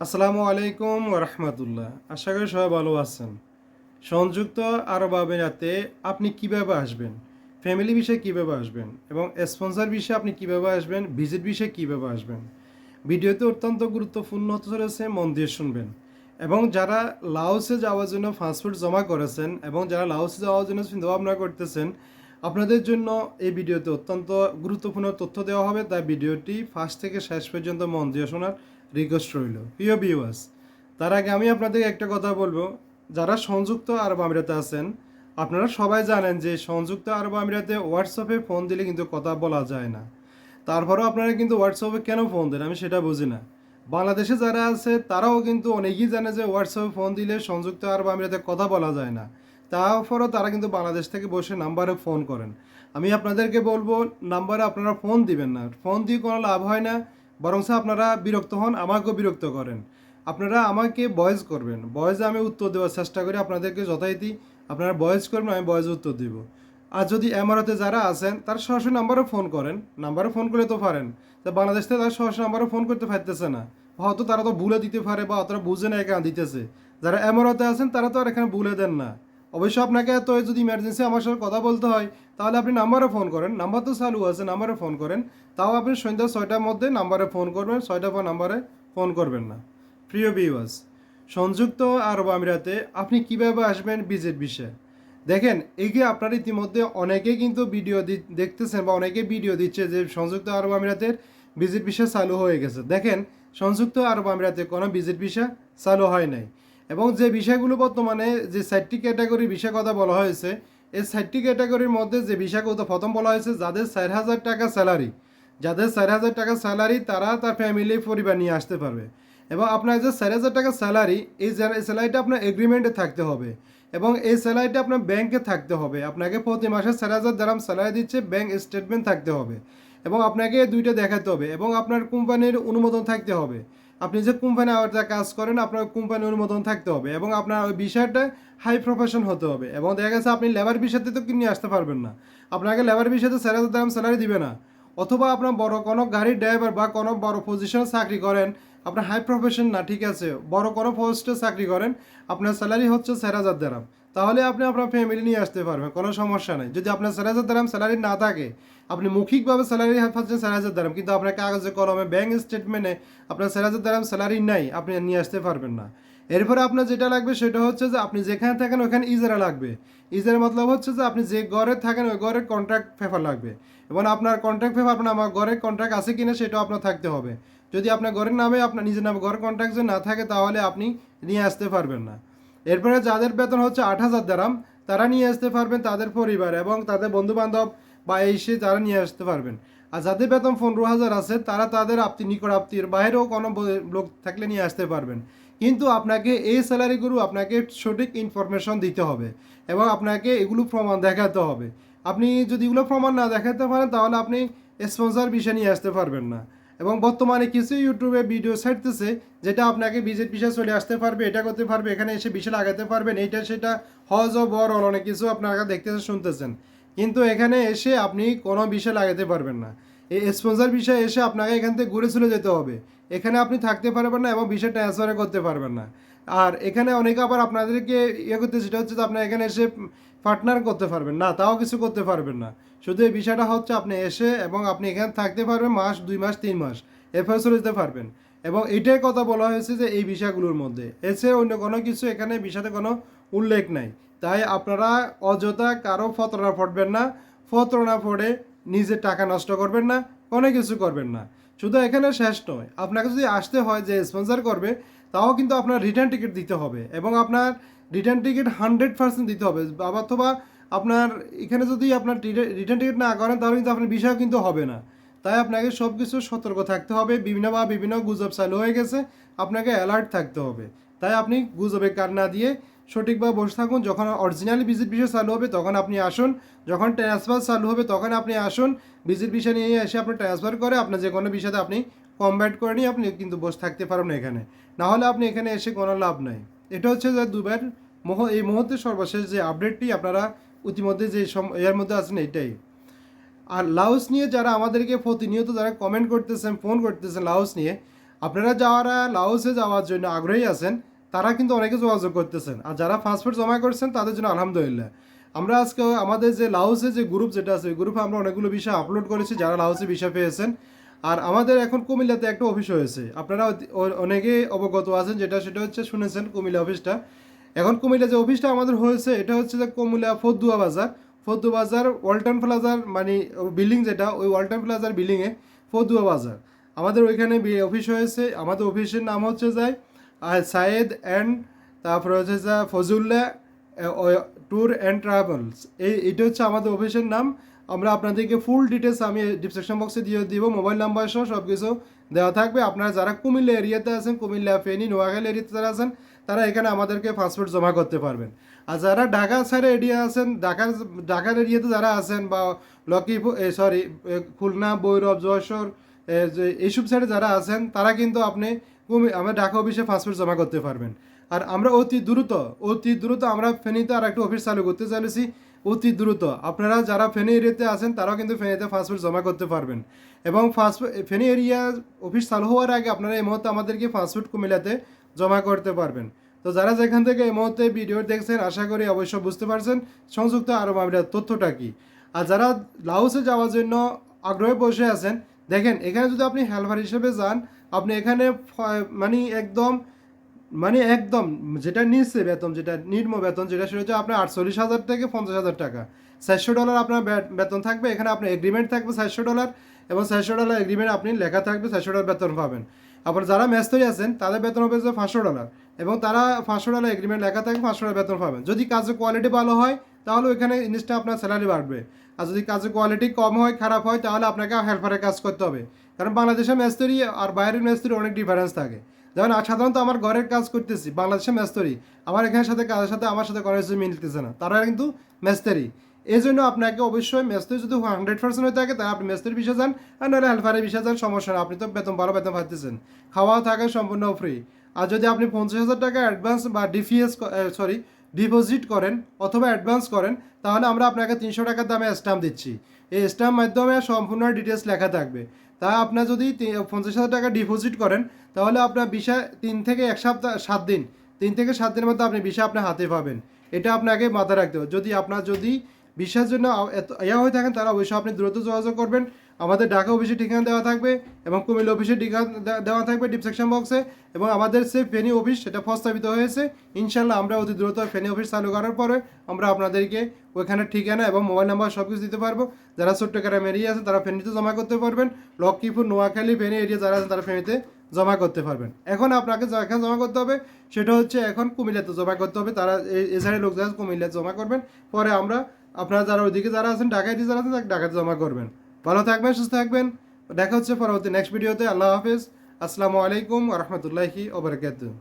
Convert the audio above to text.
আসসালামু আলাইকুম রহমতুল্লাহ। আশা করি সবাই ভালো আছেন। সংযুক্ত আরব আমিরাতে আপনি কীভাবে আসবেন? ফ্যামিলি বিষয়ে কীভাবে আসবেন? এবং স্পন্সর বিষয়ে আপনি কীভাবে আসবেন? ভিজিট বিষয়ে কীভাবে আসবেন? ভিডিওতে অত্যন্ত গুরুত্বপূর্ণ হতে চলেছে মন দিয়ে শুনবেন। এবং যারা লাওসে যাওয়ার জন্য পাসপোর্ট জমা করেছেন এবং যারা লাওসে যাওয়ার জন্য চিন্তা ভাবনা করতেছেন, আপনাদের জন্য এই ভিডিওতে অত্যন্ত গুরুত্বপূর্ণ তথ্য দেওয়া হবে। তাই ভিডিওটি ফার্স্ট থেকে শেষ পর্যন্ত মন দিয়ে শোনার রিকোয়েস্ট রইল। প্রিয় ভিউয়ার্স তার আগে আমি আপনাদের একটা কথা বলব। যারা সংযুক্ত আরব আমিরাতে আছেন, আপনারা সবাই জানেন যে সংযুক্ত আরব আমিরাতে হোয়াটসঅ্যাপে ফোন দিলে কিন্তু কথা বলা যায় না। তারপরেও আপনারা কিন্তু হোয়াটসঅ্যাপে কেন ফোন দেন? আমি সেটা বুঝি না। বাংলাদেশে যারা আছে, তারাও কিন্তু অনেকেই জানে যে হোয়াটসঅ্যাপে ফোন দিলে সংযুক্ত আরব আমিরাতে কথা বলা যায় না। তারপরেও তারা কিন্তু বাংলাদেশ থেকে বসে নাম্বারে ফোন করেন। আমি আপনাদেরকে বলব নাম্বারে আপনারা ফোন দিবেন না। ফোন দিয়ে কোনো লাভ হয় না। বরং আপনারা বিরক্ত হন, আমাকেও বিরক্ত করেন। আপনারা আমাকে ভয়েস করবেন। ভয়েসে আমি উত্তর দেওয়ার চেষ্টা করি, আপনাদেরকে যথারীতি আপনারা ভয়েস করবেন, আমি ভয়েসে উত্তর দিব। আর যদি এমারতে যারা আছেন, তার সরাসরি নাম্বারে ফোন করেন। নাম্বারে ফোন করলে তো পারেন। তা বাংলাদেশ থেকে তারা সরাসরি নাম্বারে ফোন করতে পারতেছে না। হয়তো তারা তো ভুলে দিতে পারে বা অতটা বুঝে না, এখানে দিতেছে। যারা এমারতে আছেন, তারা তো আর এখানে ভুলে দেন না। অবশ্যই আপনাকে তো যদি ইমার্জেন্সি আমার সাথে কথা বলতে হয়, তাহলে আপনি নাম্বারে ফোন করেন। নাম্বার তো চালু আছে নাম্বারে ফোন করেন। তাও আপনি সন্ধ্যা ছয়টার মধ্যে নাম্বারে ফোন করবেন ছয়টা পর নাম্বারে ফোন করবেন না। প্রিয় বিওয়াস সংযুক্ত আরব আমিরাতে আপনি কীভাবে আসবেন ভিজিট বিষয়ে? দেখেন এগিয়ে আপনার ইতিমধ্যে অনেকে কিন্তু ভিডিও দি দেখতেছেন বা অনেকে ভিডিও দিচ্ছে যে সংযুক্ত আরব আমিরাতের ভিজিট ভিসা চালু হয়ে গেছে। দেখেন, সংযুক্ত আরব আমিরাতে কোনো ভিজিট ভিসা চালু হয় নাই। এবং যে বিষয়গুলো বর্তমানে যে সাইটটি ক্যাটাগরির বিষয় কথা বলা হয়েছে, এই সাইটটি ক্যাটাগরির মধ্যে যে বিষয়গুলো প্রথম বলা হয়েছে, যাদের চার হাজার টাকা স্যালারি, যাদের চার হাজার টাকা স্যালারি তারা তার ফ্যামিলি পরিবার নিয়ে আসতে পারবে। এবং আপনার যে চার হাজার টাকা স্যালারি, এই স্যালারিটা আপনার এগ্রিমেন্টে থাকতে হবে এবং এই স্যালারিটা আপনার ব্যাংকে থাকতে হবে। আপনাকে প্রতি মাসে চার হাজার দ্রাম স্যালারি দিচ্ছে ব্যাংক স্টেটমেন্ট থাকতে হবে এবং আপনাকে দুইটা দেখাতে হবে এবং আপনার কোম্পানির অনুমোদন থাকতে হবে। আপনি যে কোম্পানি আওয়ারটা কাজ করেন, আপনার কোম্পানির অনুমোদন থাকতে হবে এবং আপনার ওই বিষয়টা হাই প্রফেশন হতে হবে। এবং দেখা গেছে আপনি লেবার বিষয়তে তো কিনে আসতে পারবেন না। আপনাকে লেবার বিষয়তে চার হাজার দ্রাম স্যালারি দিবে না। অথবা আপনার বড় কোনো গাড়ির ড্রাইভার বা কোনো বড় পজিশনে চাকরি করেন, আপনার হাই প্রফেশন না, ঠিক আছে? বড় কোনো পোস্টে চাকরি করেন, আপনার স্যালারি হচ্ছে চার হাজার দ্রাম তাহলে আপনি আপনার ফ্যামিলি নিয়ে আসতে পারবেন, কোনো সমস্যা নেই। যদি আপনার চার হাজার দ্রাম স্যালারি না থাকে, আপনি মৌখিকভাবে স্যালারি পাচ্ছেন চার হাজার দ্রাম কিন্তু আপনার কাগজে, কলমে ব্যাংক স্টেটমেন্টে আপনার চার হাজার দ্রাম স্যালারি নাই, আপনি নিয়ে আসতে পারবেন না। এরপরে আপনার যেটা লাগবে সেটা হচ্ছে যে আপনি যেখানে থাকেন ওখানে ইজারা লাগবে। ইজারা মতলব হচ্ছে যে আপনি যে ঘরে থাকেন, ওই ঘরের কন্ট্রাক্ট পেপার লাগবে। এবং আপনার কন্ট্রাক্ট পেপার আপনার আমার ঘরের কন্ট্রাক্ট আছে কিনা সেটাও আপনার থাকতে হবে। যদি আপনার ঘরের নামে, আপনার নিজের নামে ঘরের কন্ট্রাক্ট যদি না থাকে, তাহলে আপনি নিয়ে আসতে পারবেন না। এরপরে যাদের বেতন হচ্ছে আট হাজার দ্রাম, তারা নিয়ে আসতে পারবেন তাদের পরিবার এবং তাদের বন্ধু বান্ধব বা এসে তারা নিয়ে আসতে পারবেন। আর যাদের বেতন পনেরো হাজার আছে, তারা তাদের আপনি নিকট আপ্তির বাইরেও কোনো লোক থাকলে নিয়ে আসতে পারবেন। কিন্তু আপনাকে এই স্যালারিগুলো আপনাকে সঠিক ইনফরমেশন দিতে হবে এবং আপনাকে এগুলো প্রমাণ দেখাতে হবে। আপনি যদি এগুলো প্রমাণ না দেখাতে পারেন, তাহলে আপনি স্পন্সর বিষয় নিয়ে আসতে পারবেন না। এবং বর্তমানে কিছু ইউটিউবে ভিডিও ছাড়তেছে যেটা আপনাকে বিজের বিষয় চলে আসতে পারবে, এটা করতে পারবে, এখানে এসে বিষয় লাগাতে পারবেন, এইটা সেটা হজ ও বড় অনেক কিছু আপনারা দেখতেছেন, শুনতেছেন। কিন্তু এখানে এসে আপনি কোনো বিষয় লাগাতে পারবেন না। এই স্পন্সর বিষয়ে এসে আপনাকে এখান থেকে ঘুরে চলে যেতে হবে। এখানে আপনি থাকতে পারবেন না এবং বিষয় ট্রান্সফার করতে পারবেন না। আর এখানে অনেকে আবার আপনাদেরকে ইয়ে করতে সেটা হচ্ছে যে আপনার এখানে এসে পার্টনার করতে পারবেন। না, তাও কিছু করতে পারবেন না। শুধু এই বিষয়টা হচ্ছে আপনি এসে এবং আপনি এখানে থাকতে পারবেন মাস, দুই মাস, তিন মাস। এরপরে চলে যেতে পারবেন। এবং এটাই কথা বলা হয়েছে যে এই বিষয়গুলোর মধ্যে। এসে অন্য কোনো কিছু এখানে বিষয়তে কোনো উল্লেখ নাই। তাই আপনারা অযথা কারও ফতরা ফটবেন না। ফতরা ফটে নিজের টাকা নষ্ট করবেন না, কোনো কিছু করবেন না। শুধু এখানে শেষ নয়, আপনাকে যদি আসতে হয় যে স্পন্সর করবে তাও কিন্তু আপনার রিটার্ন টিকিট দিতে হবে এবং আপনার রিটার্ন টিকিট হান্ড্রেড পার্সেন্ট দিতে হবে। অথবা আপনার এখানে যদি আপনার রিটার্ন টিকিট না করেন, তাহলে কিন্তু আপনার বিষয় কিন্তু হবে না। তাই আপনাকে সব কিছু সতর্ক থাকতে হবে। বিভিন্ন বা বিভিন্ন গুজব চালু হয়ে গেছে, আপনাকে অ্যালার্ট থাকতে হবে। তাই আপনি গুজবে কার না দিয়ে সঠিকভাবে বসে থাকুন। যখন অরিজিনালি ভিজিট বিষয় চালু হবে, তখন আপনি আসুন। যখন ট্রান্সফার চালু হবে, তখন আপনি আসুন। ভিজিট বিষয় নিয়ে এসে আপনি ট্রান্সফার করে আপনার যে কোনো বিষয়তে আপনি কমব্যাট করে নিয়ে আপনি কিন্তু বসে থাকতে পারবেন এখানে। না হলে আপনি এখানে এসে কোনো লাভ নাই। এটা হচ্ছে যে দুবার মোহ, এই মুহূর্তে সর্বশেষ যে আপডেটটি আপনারা ইতিমধ্যে যে এর মধ্যে আছেন এটাই। আর লাউস নিয়ে যারা আমাদেরকে প্রতিনিয়ত যারা কমেন্ট করতেছেন ফোন করতেছেন লাউস নিয়ে, আপনারা যারা লাউসে যাওয়ার জন্য আগ্রহী আছেন, তারা কিন্তু অনেকে যোগাযোগ করতেছেন। আর যারা পাসপোর্ট জমা করছেন, তাদের জন্য আলহামদুলিল্লাহ। আমরা আজকে আমাদের যে লাওসে যে গ্রুপ যেটা আছে, ওই গ্রুপে আমরা অনেকগুলো বিষয় আপলোড করেছি, যারা লাউসে বিষয় পেয়েছেন। আর আমাদের এখন কুমিল্লাতে একটা অফিস হয়েছে। আপনারা অনেকে অবগত আছেন, যেটা সেটা হচ্ছে শুনেছেন কুমিল্লা অফিসটা এখন কুমিল্লা যে অফিসটা আমাদের হয়েছে, এটা হচ্ছে যে কুমিল্লা ফদ্দুয়া বাজার। ফদ্দুয়া বাজার, ওয়ালটন প্লাজার মানে বিল্ডিং যেটা, ওই ওয়ালটন প্লাজার বিল্ডিংয়ে ফদ্দুয়া বাজার। আমাদের ওইখানে অফিস হয়েছে। আমাদের অফিসের নাম হচ্ছে যায় সায়েদ অ্যান্ড তারপরে হচ্ছে যা ফজুল্লাহ ট্যুর অ্যান্ড ট্রাভেলস এই এটা হচ্ছে আমাদের অফিসের নাম। আমরা আপনাদেরকে ফুল ডিটেলস আমি ডিসক্রিপশন বক্সে দিয়ে দিব মোবাইল নাম্বার সহ সব কিছু দেওয়া থাকবে। আপনারা যারা কুমিল্লা এরিয়াতে আছেন, কুমিল্লা, ফেনী, নোয়াখালী এরিয়াতে যারা আছেন, তারা এখানে আমাদেরকে পাসপোর্ট জমা করতে পারবেন। আর যারা ঢাকা সাইডে এরিয়া আছেন, ঢাকার ঢাকার এরিয়াতে যারা আছেন বা লক্ষ্মীপুর সরি খুলনা বৈরব যে, এইসব সাইডে যারা আছেন, তারা কিন্তু আপনি আমরা ঢাকা অফিসে পাসপোর্ট জমা করতে পারবেন। আর আমরা অতি দ্রুত অতি দ্রুত আমরা ফেনীতে আর একটা অফিস চালু করতে চাইছি অতি দ্রুত। আপনারা যারা ফেনী এরিয়াতে আছেন, তারাও কিন্তু ফেনীতে পাসপোর্ট জমা করতে পারবেন। এবং পাসপোর্ট ফেনী এরিয়া অফিস চালু হওয়ার আগে আপনারা এই মুহূর্তে আমাদেরকে পাসপোর্ট কুমিল্লাতে জমা করতে পারবেন। তো যারা যেখান থেকে এই মুহূর্তে ভিডিও দেখছেন, আশা করি অবশ্য বুঝতে পারছেন সংযুক্ত আরব আমিরাত তথ্যটা কি। আর যারা লাওসে যাওয়ার জন্য আগ্রহে বসে আছেন, দেখেন, এখানে যদি আপনি হেল্পার হিসেবে যান, আপনি এখানে মানে একদম মানে একদম, যেটা নিচ্ছে বেতন, যেটা নিম্ন বেতন, যেটা সেটা হচ্ছে আপনার আটচল্লিশ হাজার থেকে পঞ্চাশ হাজার টাকা। চারশো ডলার আপনার বেতন থাকবে, এখানে আপনার এগ্রিমেন্ট থাকবে চারশো ডলার, এবং চারশো ডলার এগ্রিমেন্ট আপনি লেখা থাকবে চারশো ডলার বেতন পাবেন। আবার যারা মেস্তরি আছেন, তাদের বেতন হবে যে পাঁচশো ডলার, এবং তারা পাঁচশো ডলার এগ্রিমেন্ট লেখা থাকবে, পাঁচশো ডলার বেতন পাবেন। যদি কাজের কোয়ালিটি ভালো হয়, তাহলে ওইখানে জিনিসটা আপনার স্যালারি বাড়বে। আর যদি কাজের কোয়ালিটি কম হয়, খারাপ হয়, তাহলে আপনাকে হেল্পারের কাজ করতে হবে। কারণ বাংলাদেশের মেস্তরি আর বাইরের মেস্তরি অনেক ডিফারেন্স থাকে। যেমন সাধারণত আমার ঘরের কাজ করতেছি বাংলাদেশের মেস্তরি। আমার এখানে সাথে কাজের সাথে আমার সাথে করার কিছু মিলতেছে না। তারা কিন্তু মেস্তরি। এই জন্য আপনাকে অবশ্যই মেস্তরি যদি হান্ড্রেড পার্সেন্ট হয়ে থাকে, তাহলে আপনি মেস্তরি বিষয়ে যান, আর নাহলে হেল্পারের বিষয়ে যান, সমস্যা না। আপনি তো বেতন ভালো বেতন পাচ্ছেন খাওয়া থাকা সম্পূর্ণ ফ্রি আর যদি আপনি পঞ্চাশ হাজার টাকা অ্যাডভান্স বা ডিপিএস সরি ডিপোজিট করেন অথবা অ্যাডভান্স করেন, তাহলে আমরা আপনাকে তিনশো টাকার দামে স্ট্যাম্প দিচ্ছি। এই স্ট্যাম্প মাধ্যমে সম্পূর্ণ ডিটেলস লেখা থাকবে। তা আপনার যদি পঞ্চাশ হাজার টাকা ডিপোজিট করেন, তাহলে আপনার বিষয় তিন থেকে এক সপ্তাহ, সাত দিন, তিন থেকে সাত দিনের মধ্যে আপনি বিষয় আপনার হাতে পাবেন। এটা আপনাকে মাথায় রাখতে হবে। যদি আপনার যদি বিষয়ের জন্য ইয়া হয়ে থাকেন, তাহলে অবশ্যই আপনি দ্রুত যোগাযোগ করবেন। আমাদের ঢাকা অফিসের ঠিকানা দেওয়া থাকবে এবং কুমিল্লা অফিসের ঠিকানা দেওয়া থাকবে ডিসক্রিপশন বক্সে এবং আমাদের সে ফেনী অফিস সেটা প্রস্তাবিত হয়েছে। ইনশাল্লাহ আমরা অতি দ্রুত ফেনী অফিস চালু করার পরে আমরা আপনাদেরকে ওইখানে ঠিকানা এবং মোবাইল নাম্বার সব কিছু দিতে পারব। যারা ছোট্ট চট্টগ্রাম এরিয়া আছে তারা ফেনীতে জমা করতে পারবেন। লক্ষ্মীপুর, নোয়াখালী, ফেনি এরিয়া যারা আছে তারা ফেনিতে জমা করতে পারবেন। এখন আপনাকে যেখানে জমা করতে হবে সেটা হচ্ছে এখন কুমিল্লাতে জমা করতে হবে। তারা এই লোক যারা কুমিল্লাতে জমা করবেন। পরে আমরা আপনারা যারা ওইদিকে যারা আছেন ঢাকায় যারা আছেন ঢাকাতে জমা করবেন। ভালো থাকবেন, সুস্থ থাকবেন। দেখা হচ্ছে পরবর্তী নেক্সট ভিডিওতে আল্লাহ হাফিজ। আসসালামু আলাইকুম রহমতুল্লাহি ওবরাকাতুহ